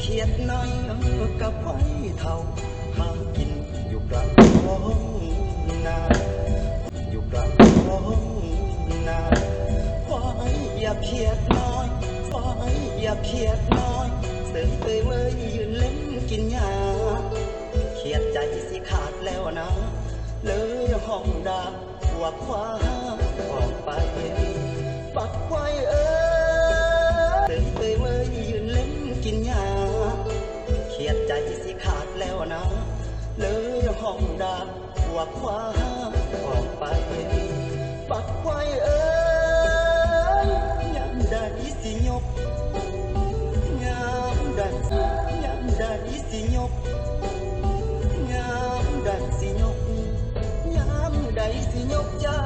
เขียดน้อยกับไว้เท่าหากินอยู่กลางท้องนาอยู่กลางท้องนาควายอย่าเขียดน้อยควายอย่าเขียดน้อยเสือเตยเมยยืนเล่นกินหญ้าเขียดใจสิขาดแล้วนะ เลยห้องดาหัวควายออกไปปัก นะ เลยห้องดาหัวควายออกไป ปักไว้เอ้ยยามใดสิยกยามใดยามใดสิยกยามใดสิยกยามใดสิยกจ้า